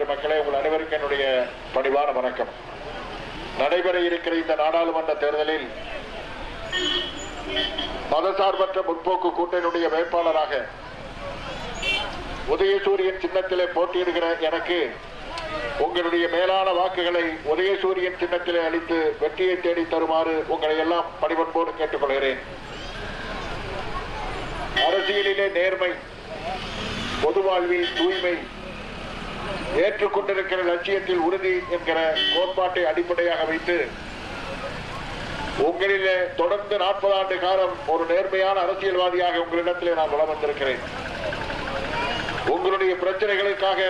பெருமக்களே உங்கள் அனைவருக்கும் என்னுடைய பணிவான வணக்கம். நடைபெற இருக்கிற இந்த நாடாளுமன்ற தேர்தலில் மதசார்பற்ற முற்போக்கு கூட்டணியுடைய வேட்பாளராக உதயசூரியன் சின்னத்திலே போட்டியிடுகிற எனக்கு உங்களுடைய மேலான வாக்குகளை உதயசூரியன் சின்னத்திலே அளித்து வெற்றியை தேடி தருமாறு உங்களை எல்லாம் பணிவன்போடு கேட்டுக்கொள்கிறேன். அரசியலிலே நேர்மை பொது வாழ்வில் தூய்மை ஏற்றுக்கொண்டிருக்கிற லட்சியத்தில் உறுதி என்கிற கோட்பாட்டை அடிப்படையாக வைத்து உங்களிலே தொடர்ந்து நாற்பது ஆண்டு காலம் ஒரு நேர்மையான அரசியல்வாதியாக உங்களிடத்திலே நான் வளம் வந்திருக்கிறேன். உங்களுடைய பிரச்சனைகளுக்காக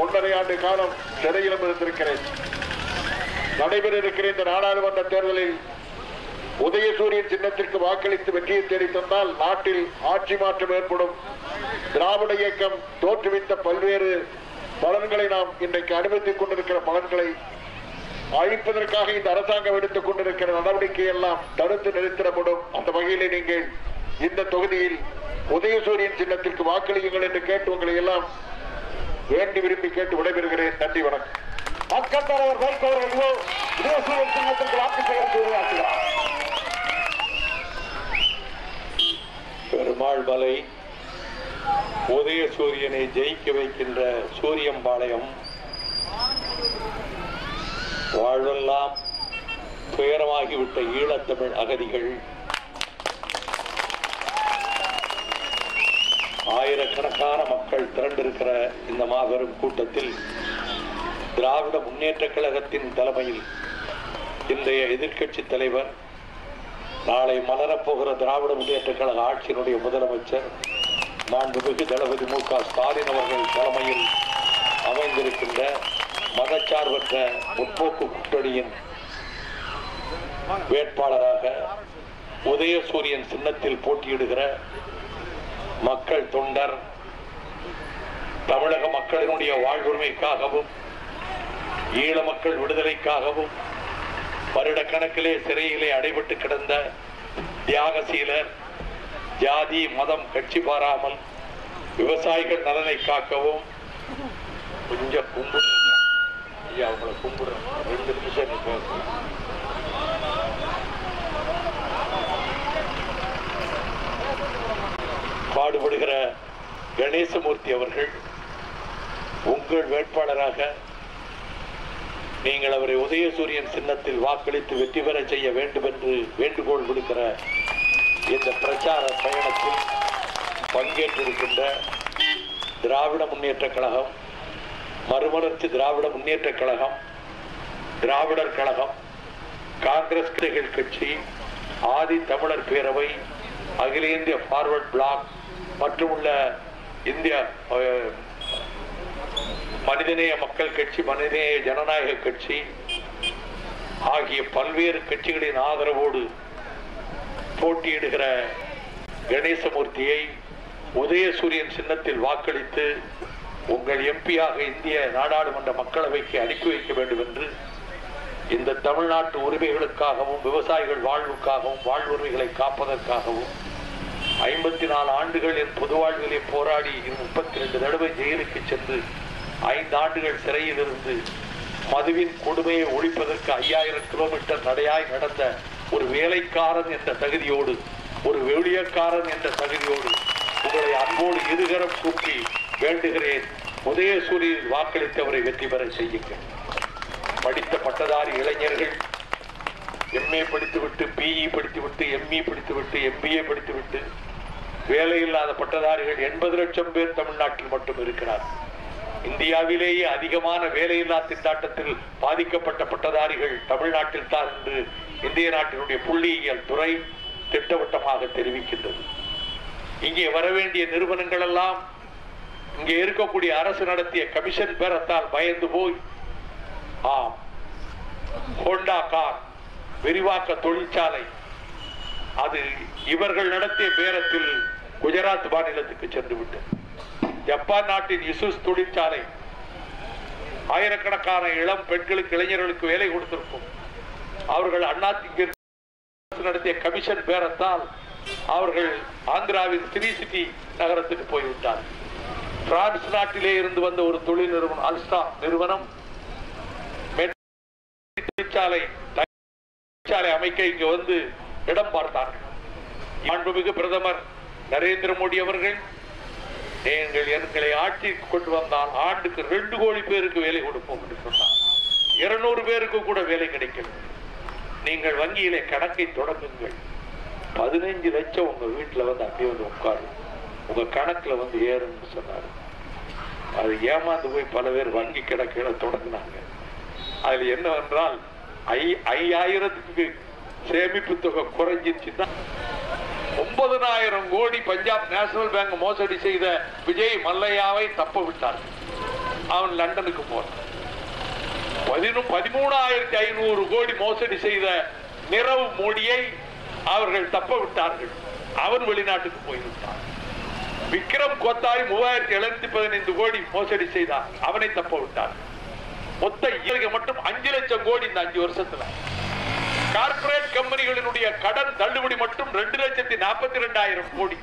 ஒன்றரை ஆண்டு காலம் சிறையிலும் இருந்திருக்கிறேன். நடைபெற இருக்கிற இந்த நாடாளுமன்ற தேர்தலில் உதயசூரியன் சின்னத்திற்கு வாக்களித்து வெற்றியை தேடி தந்தால் நாட்டில் ஆட்சி மாற்றம் ஏற்படும். திராவிட இயக்கம் தோற்றுவித்த பல்வேறு பலன்களை நாம் இன்றைக்கு அனுமதித்துக் கொண்டிருக்கிற பலன்களை அழிப்பதற்காக இந்த அரசாங்கம் எடுத்துக் கொண்டிருக்கிற நடவடிக்கை எல்லாம் தடுத்து நிறுத்திடப்படும் அந்த வகையிலே நீங்கள் இந்த தொகுதியில் உதயசூரியன் சின்னத்திற்கு வாக்களியுங்கள் என்று கேட்டு உங்களை எல்லாம் வேண்டி விரும்பி கேட்டு விடைபெறுகிறேன். நன்றி வணக்கம். மக்கள் தலைவர் வைகோ அவர்களோ உதயசூரியன் சின்னத்திற்கு வாக்கு சேகரித்து உருவாக்குகிறார் பெருமாள் மலை உதய சூரியனை ஜெயிக்க வைக்கின்ற சூரியம்பாளையம். வாழ்வெல்லாம் துயரமாகிவிட்ட ஈழத்தமிழ் அகதிகள். ஆயிரக்கணக்கான மக்கள் திரண்டிருக்கிற இந்த மாபெரும் கூட்டத்தில் திராவிட முன்னேற்ற கழகத்தின் தலைமையில் இன்றைய எதிர்க்கட்சி தலைவர் நாளை மலரப்போகிற திராவிட முன்னேற்ற கழக ஆட்சியினுடைய முதலமைச்சர் மாண்புமிகு தளபதி மு க ஸ்டாலின் அவர்கள் தலைமையில் அமைந்திருக்கின்ற மதச்சார்பற்ற முற்போக்கு கூட்டணியின் வேட்பாளராக உதயசூரியன் சின்னத்தில் போட்டியிடுகிற மக்கள் தொண்டர் தமிழக மக்களினுடைய வாழ்வுரிமைக்காகவும் ஈழ மக்கள் விடுதலைக்காகவும் வருடக்கணக்கிலே சிறையிலே அடைபட்டு கிடந்த தியாகசீலர் ஜாதி மதம் கட்சி பாராமல் விவசாயிகள் நலனை காக்கவும். கொஞ்சம் கும்பிடுங்க. ஐயா உங்களை கும்பிடுறேன். ரெண்டு நிமிஷம் நீ பேசணும் பாடுபடுகிற கணேசமூர்த்தி அவர்கள் உங்கள் வேட்பாளராக நீங்கள் அவரை உதயசூரியன் சின்னத்தில் வாக்களித்து வெற்றி பெற செய்ய வேண்டும் என்று வேண்டுகோள் விடுக்கிற இந்த பிரச்சார பயணத்தில் பங்கேற்றிருக்கின்ற திராவிட முன்னேற்ற கழகம் மறுமலர்ச்சி திராவிட முன்னேற்ற கழகம் திராவிடர் கழகம் காங்கிரஸ் கிளைகள் கட்சி ஆதி தமிழர் பேரவை அகில இந்திய ஃபார்வர்ட் பிளாக் மற்றும் உள்ள இந்திய மனிதநேய மக்கள் கட்சி மனிதநேய ஜனநாயக கட்சி ஆகிய பல்வேறு கட்சிகளின் ஆதரவோடு போட்டியிடுகிற கணேசமூர்த்தியை உதயசூரியன் சின்னத்தில் வாக்களித்து உங்கள் எம்பியாக இந்திய நாடாளுமன்ற மக்களவைக்கு அனுப்பி வைக்க வேண்டும் என்று இந்த தமிழ்நாட்டு உரிமைகளுக்காகவும் விவசாயிகள் வாழ்வுக்காகவும் வாழ்வுரிமைகளை காப்பதற்காகவும் ஐம்பத்தி நாலு ஆண்டுகள் என் பொது வாழ்விலே போராடி முப்பத்தி ரெண்டு தடவை ஜெயிலுக்கு சென்று ஐந்து ஆண்டுகள் சிறையில் இருந்து மதுவின் கொடுமையை ஒழிப்பதற்கு ஐயாயிரம் கிலோமீட்டர் நடையாய் நடந்த ஒரு வேலைக்காரன் என்ற தகுதியோடு ஒரு வெளியக்காரன் என்ற தகுதியோடு உங்களை அன்போடு இருகரம் கூப்பி வேண்டுகிறேன். உதயசூரியில் வாக்களித்தவரை வெற்றி பெற செய்யுங்கள். படித்த பட்டதாரி இளைஞர்கள் எம்ஏ படித்துவிட்டு பிஇ படித்துவிட்டு எம்இ படித்துவிட்டு எம்பிஏ படித்துவிட்டு வேலையில்லாத பட்டதாரிகள் எண்பது லட்சம் பேர் தமிழ்நாட்டில் மட்டும் இருக்கிறார் இந்தியாவிலேயே அதிகமான வேலையில்லா திண்டாட்டத்தில் பாதிக்கப்பட்ட பட்டதாரிகள் தமிழ்நாட்டில் தான் என்று இந்திய நாட்டினுடைய புள்ளியியல் துறை திட்டவட்டமாக தெரிவிக்கின்றது. இங்கே வர வேண்டிய நிறுவனங்கள் எல்லாம் இங்கே இருக்கக்கூடிய அரசு நடத்திய கமிஷன் பேரத்தால் பயந்து போய் ஆம் ஹோண்டா கார் விரிவாக்க தொழிற்சாலை அது இவர்கள் நடத்திய பேரத்தில் குஜராத் மாநிலத்துக்கு சென்று விட்டது ஜப்பான் நாட்டின் இசுஸ் தொழிற்சாலை ஆயிரக்கணக்கான இளம் பெண்களுக்கு இளைஞர்களுக்கு வேலை கொடுத்திருக்கும். அவர்கள் அண்ணா நடத்திய கமிஷன் பேரத்தால் அவர்கள் ஆந்திராவின் த்ரீ சிட்டி நகரத்துக்கு போய்விட்டார். பிரான்ஸ் நாட்டிலே இருந்து வந்த ஒரு தொழில் நிறுவனம் அல்ஸ்டா நிறுவனம். தொழிற்சாலை தொழிற்சாலை அமைக்க இங்கு வந்து இடம் பார்த்தார்கள். மாண்புமிகு பிரதமர் நரேந்திர மோடி அவர்கள் நீங்கள் எங்களை ஆட்சிக்கு கொண்டு வந்தால் ஆண்டுக்கு ரெண்டு கோடி பேருக்கு வேலை கொடுப்போம் என்று சொன்னார். இருநூறு பேருக்கு கூட வேலை கிடைக்கல. நீங்கள் வங்கியிலே கணக்கை தொடங்குங்கள். பதினைஞ்சு லட்சம் உங்க வீட்டில் வந்து அப்படியே வந்து உட்காரு. உங்க கணக்குல வந்து ஏறும்னு சொன்னாரு. அது ஏமாந்து போய் பல பேர் வங்கி கணக்குகளை தொடங்கினாங்க. அதுல என்னவென்றால் ஐ ஐயாயிரத்துக்கு சேமிப்பு தொகை குறைஞ்சிருச்சுன்னா ஒன்பதனாயிரம் கோடி பஞ்சாப் நேஷனல் பேங்க் மோசடி செய்த விஜய் மல்லையாவை தப்ப விட்டார். அவன் லண்டனுக்கு போனான் பதினும் பதிமூணாயிரத்தி ஐநூறு கோடி மோசடி செய்த நிரவ் மோடியை அவர்கள் தப்ப விட்டார்கள். அவன் வெளிநாட்டுக்கு போய்விட்டான். விக்ரம் கோத்தாரி மூவாயிரத்தி எழுநூத்தி பதினைந்து கோடி மோசடி செய்தான் அவனை தப்ப விட்டார். மொத்த இயற்கை மட்டும் அஞ்சு லட்சம் கோடி இந்த அஞ்சு வருஷத்துல. கார்பரேட் கம்பெனிகளினுடைய கடன் தள்ளுபடி மட்டும் ரெண்டு லட்சத்தி நாற்பத்தி ரெண்டாயிரம் கோடி.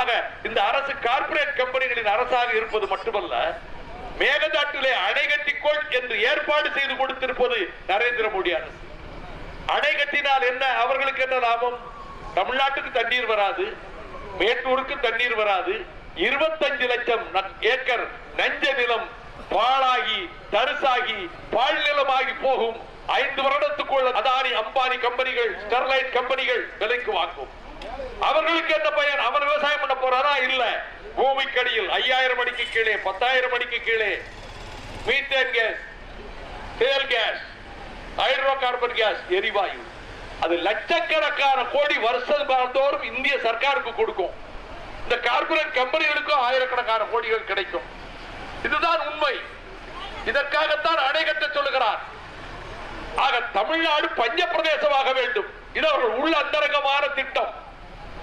ஆக இந்த அரசு கார்பரேட் கம்பெனிகளின் அரசாக இருப்பது மட்டுமல்ல மேகதாட்டிலே அணை கட்டிக்கொள் என்று ஏற்பாடு செய்து கொடுத்திருப்பது நரேந்திர மோடி அரசு. அணை கட்டினால் என்ன? அவர்களுக்கு என்ன லாபம்? தமிழ்நாட்டுக்கு தண்ணீர் வராது மேட்டூருக்கு தண்ணீர் வராது இருபத்தஞ்சு லட்சம் ஏக்கர் நஞ்ச நிலம் பாழாகி தரிசாகி பால் நிலமாகி போகும் ஐந்து வருட வருடத்துக்குள்ள அதானி அம்பானி கம்பெனிகள் ஸ்டெர்லைட் கம்பெனிகள் விலைக்கு வாங்கும். அவர்களுக்கு என்ன பயன் அவர் விவசாயம் பண்ண போறாரா? இல்ல. பூமிக்கடியில் ஐயாயிரம் அடிக்கு கீழே பத்தாயிரம் அடிக்கு கீழே. மீத்தேன் கேஸ் தேல் கேஸ் ஹைட்ரோ கார்பன் கேஸ் எரிவாயு. அது லட்சக்கணக்கான கோடி வருஷம் தோறும் இந்திய சர்க்காருக்கு கொடுக்கும். இந்த கார்பரேட் கம்பெனிகளுக்கும் ஆயிரக்கணக்கான கோடிகள் கிடைக்கும். இதுதான் உண்மை. இதற்காகத்தான் அணை கட்ட சொல்லுகிறார். ஆக தமிழ்நாடு பஞ்ச பிரதேசமாக வேண்டும். இது அவர்கள் உள்ள அந்தரங்கமான திட்டம்.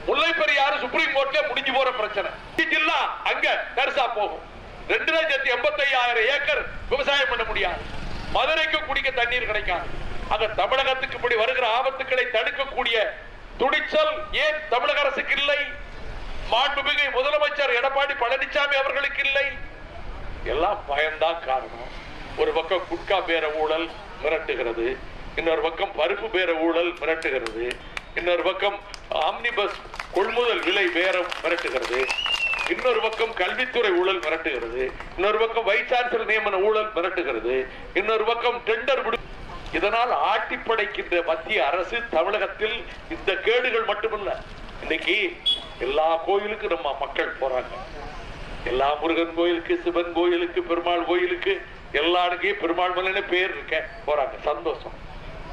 முல்லை பெரியாறு சுப்ரீம் கோர்ட்ல முடிஞ்சு போற பிரச்சனை. ஜில்லா அங்க பெருசா போகும். ரெண்டு லட்சத்தி எண்பத்தி ஐயாயிரம் ஏக்கர் விவசாயம் பண்ண முடியாது. மதுரைக்கு குடிக்க தண்ணீர் கிடைக்காது. ஆக தமிழகத்துக்கு இப்படி வருகிற ஆபத்துக்களை தடுக்கக்கூடிய துணிச்சல் ஏன் தமிழக அரசுக்கு இல்லை? மாண்புமிகு முதலமைச்சர் எடப்பாடி பழனிசாமி அவர்களுக்கு இல்லை. எல்லாம் பயம்தான் காரணம். ஒரு பக்கம் குட்கா பேர ஊழல் மிரட்டுகிறது. இன்னொரு பக்கம் பருப்பு பேர ஊழல் மிரட்டுகிறது. இன்னொரு பக்கம் ஆம்னிபஸ் கொள்முதல் விலை பேரம் மிரட்டுகிறது. இன்னொரு பக்கம் கல்வித்துறை ஊழல் மிரட்டுகிறது. இன்னொரு பக்கம் வைஸ் சான்சலர் நியமன ஊழல் மிரட்டுகிறது. இன்னொரு பக்கம் டெண்டர் விடு இதனால் ஆட்டிப்படைக்கின்ற மத்திய அரசு தமிழகத்தில் இந்த கேடுகள் மட்டுமல்ல. இன்னைக்கு எல்லா கோயிலுக்கும் நம்ம மக்கள் போறாங்க. எல்லா முருகன் கோயிலுக்கு சிவன் கோயிலுக்கு பெருமாள் கோயிலுக்கு எல்லா பெருமாள் மலைன்னு பேர் இருக்க போறாங்க. சந்தோஷம்.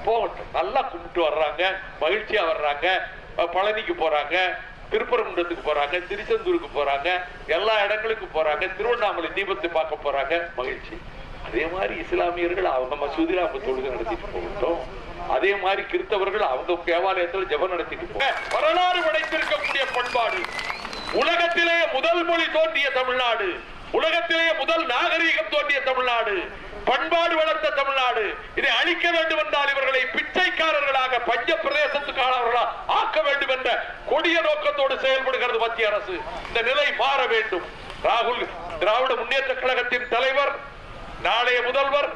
போகட்டும். நல்லா கும்பிட்டு வர்றாங்க. மகிழ்ச்சியா வர்றாங்க. பழனிக்கு போறாங்க. திருப்பரங்குன்றத்துக்கு போறாங்க. திருச்செந்தூருக்கு போறாங்க. எல்லா இடங்களுக்கும் போறாங்க. திருவண்ணாமலை தீபத்தை பார்க்க போறாங்க. மகிழ்ச்சி. அதே மாதிரி இஸ்லாமியர்கள் அவங்க மசூதியில அவங்க தொழுகை நடத்திட்டு போகட்டும். அதே மாதிரி கிறிஸ்தவர்கள் அவங்க தேவாலயத்தில் ஜெபம் நடத்திட்டு போக வரலாறு படைத்திருக்கக்கூடிய பண்பாடு. உலகத்திலே முதல் மொழி தோன்றிய தமிழ்நாடு. உலகத்திலே முதல் நாகரீகம் தோன்றிய தமிழ்நாடு பண்பாடு வளர்த்த தமிழ்நாடு. இதை அழிக்க வேண்டும் என்றால் இவர்களை பிச்சைக்காரர்களாக பஞ்ச பிரதேசத்துக்கானவர்களாக ஆக்க வேண்டும் என்ற கொடிய நோக்கத்தோடு செயல்படுகிறது மத்திய அரசு. இந்த நிலை மாற வேண்டும். ராகுல் திராவிட முன்னேற்ற கழகத்தின் தலைவர் நாளைய முதல்வர்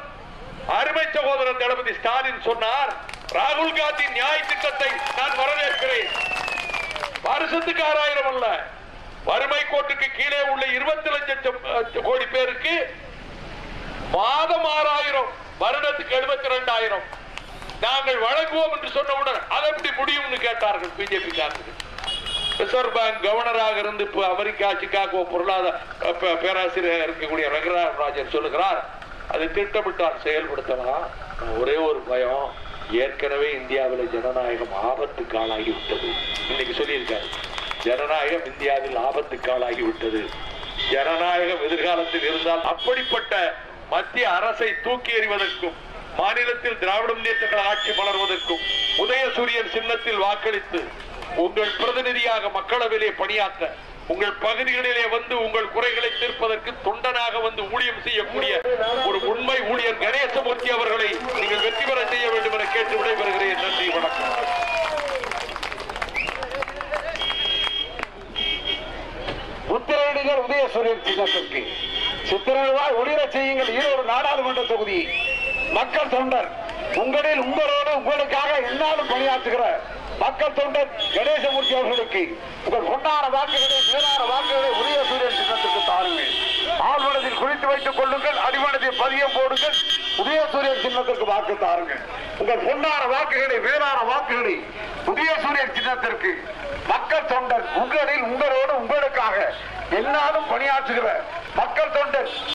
அருமை சகோதரர் தளபதி ஸ்டாலின் சொன்னார் ராகுல் காந்தி நியாய திட்டத்தை நான் வரவேற்கிறேன். வருஷத்துக்கு ஆறாயிரம் அல்ல வறுமை கோட்டுக்கு கீழே உள்ள இருபத்தி லட்சம் கோடி பேருக்கு மாதம் ஆறாயிரம் வருடத்துக்கு எழுபத்தி ரெண்டாயிரம். நாங்கள் வழங்குவோம் என்று சொன்னவுடன் அதை எப்படி முடியும்னு கேட்டார்கள் பிஜேபி காரர்கள். ரிசர்வ் பேங்க் கவர்னராக இருந்து இப்போ அமெரிக்கா சிக்காகோ பொருளாதார பேராசிரியர் பேராசிரியராக இருக்கக்கூடிய ரங்கராஜ் ராஜன் சொல்லுகிறார் அது திட்டமிட்டால் செயல்படுத்தலாம். ஒரே ஒரு பயம் ஏற்கனவே இந்தியாவில் ஜனநாயகம் ஆபத்துக்கு ஆளாகி விட்டது. இன்னைக்கு சொல்லியிருக்காரு. ஜனநாயகம் இந்தியாவில் ஆபத்துக்கு ஆளாகி விட்டது. ஜனநாயகம் எதிர்காலத்தில் இருந்தால் அப்படிப்பட்ட மத்திய அரசை தூக்கி எறிவதற்கும் மாநிலத்தில் திராவிட முன்னேற்ற கழக ஆட்சி மலர்வதற்கும் உதயசூரியன் சின்னத்தில் வாக்களித்து உங்கள் பிரதிநிதியாக மக்களவையிலே பணியாற்ற உங்கள் பகுதிகளிலே வந்து உங்கள் குறைகளை தீர்ப்பதற்கு தொண்டனாக வந்து ஊழியம் செய்யக்கூடிய ஒரு உண்மை ஊழியர் கணேச அவர்களை நீங்கள் வெற்றி பெற செய்ய வேண்டும் என கேட்டு விடைபெறுகிறேன் நன்றி வணக்கம் உத்தரவிடுங்கள் சின்னத்திற்கு சித்திரவாய் ஒளிர செய்யுங்கள். ஈரோடு நாடாளுமன்ற தொகுதி. மக்கள் தொண்டர் உங்களில் உங்களோடு உங்களுக்காக என்னாலும் பணியாற்றுகிற மக்கள் தொண்டர் கணேசமூர்த்தி அவர்களுக்கு உங்கள் கொண்டாட வாக்குகளை பேரான வாக்குகளை பதியம் போடுங்கள் உதயசூரியன் சின்னத்திற்கு வாக்கு தாருங்க. உங்கள் பொன்னார வாக்குகளை வேளாண் வாக்குகளை உதயசூரியன் சின்னத்திற்கு மக்கள் தொண்டர் உங்களில் உங்களோடு உங்களுக்காக என்னாலும் பணியாற்றுகிற மக்கள் தொண்டர்